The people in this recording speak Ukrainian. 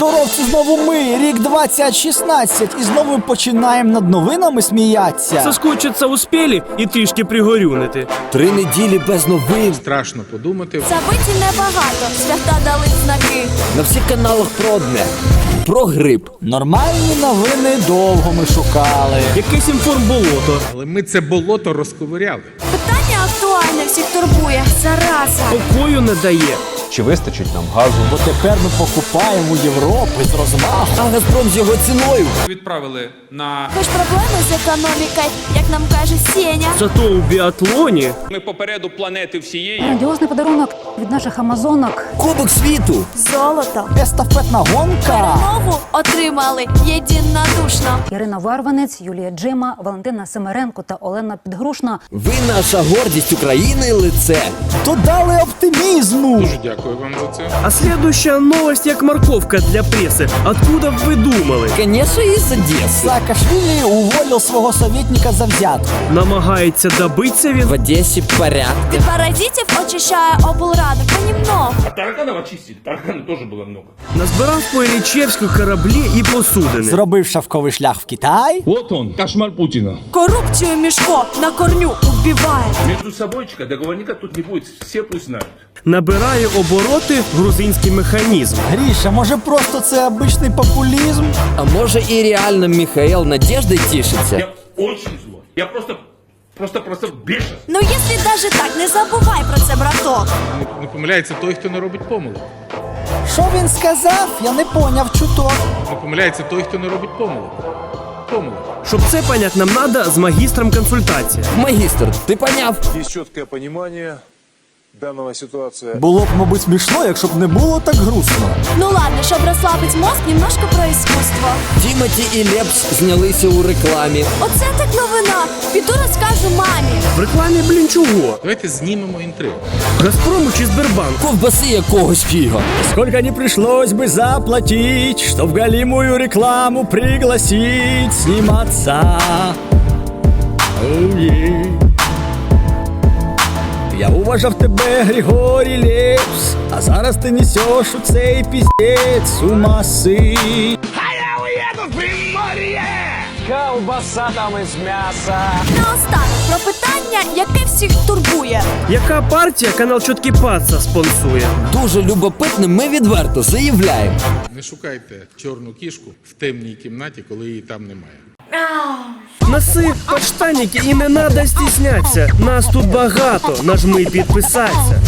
Здоров, це знову ми, рік 2016, і знову починаємо над новинами сміятися. Соскучиться успілі і трішки пригорюнити. Три неділі без новин. Страшно подумати. Забиті небагато, свята дали знаки. На всіх каналах про одне. Про грип. Нормальні новини довго ми шукали. Якесь інформболото. Але ми це болото розковиряли. Питання актуальне всіх турбує. Зараза. Покою не дає. Чи вистачить нам газу? Бо тепер ми покупаємо у Європи з розмаху. А Газпром з його ціною. відправили на Хоч проблеми з економікою, як нам каже Сеня. Зато у біатлоні ми попереду планети всієї. Грандіозний подарунок від наших амазонок. Кубок світу. Золото. Естафетна гонка. Перемогу отримали єдинодушно. Ірина Варванець, Юлія Джима, Валентина Семеренко та Олена Підгрушна. Ви наша гордість України лице. То дали оптимізму. Дякую вам за це. А следующая новость як морковка для преси. Откуда б ви думали? Конечно, із Одеси. Саакашвили уволил свого советника за взятку. Намагається добитися В він. Одесі порядок. Від паразитів очищає облраду понемногу. Тараканов очистили, тараканов тоже было много. Назбирав по Іллічевську кораблі і посудини. Зробив шавковий шлях в Китай. Вот он, кошмар Путина. Корупцію мішко на корню убиває. Между собойчика договорника тут не будет, все пусть знают. Набирає обороти грузинський механізм. Гріша, може просто це обичний популізм? А може і реально Михаил надеждой тішиться? Я очень злой. Я просто, просто, просто бешен. Ну, якщо даже так, не забувай про це, браток. Не, не помиляється той, хто не робить помилок. Що він сказав? Я не поняв чуток. Не помиляється той, хто не робить помилок. Помилок. Щоб це понять, нам надо з магістром консультація. Магістр, ти поняв? Есть четкое понимание данного ситуации. Було б, мабуть, смішно, якщо б не було так грустно. Ну ладно, щоб розслабить мозг, немножко про іскусство. Тімоті і Лепс знялися у рекламі. Оце так новина. Піду розкажу мамі. В рекламі, блін, чого? Давайте знімемо інтригу. Газпрому чи Сбербанк? Ковбаси якогось фіга. Сколько не пришлось бы заплатить, что в голимую рекламу пригласить сниматься. Оу, є. Я уважав тебе, Григорій Лепс, а зараз ти несеш у цей піздець у маси. Наостанок про питання, яке всіх турбує. Яка партія канал Чоткий Паца спонсує? Дуже любопитно, ми відверто заявляємо. Не шукайте чорну кішку в темній кімнаті, коли її там немає. Носи, подштанники і не надо стісняться. Нас тут багато. Нажми підписатися.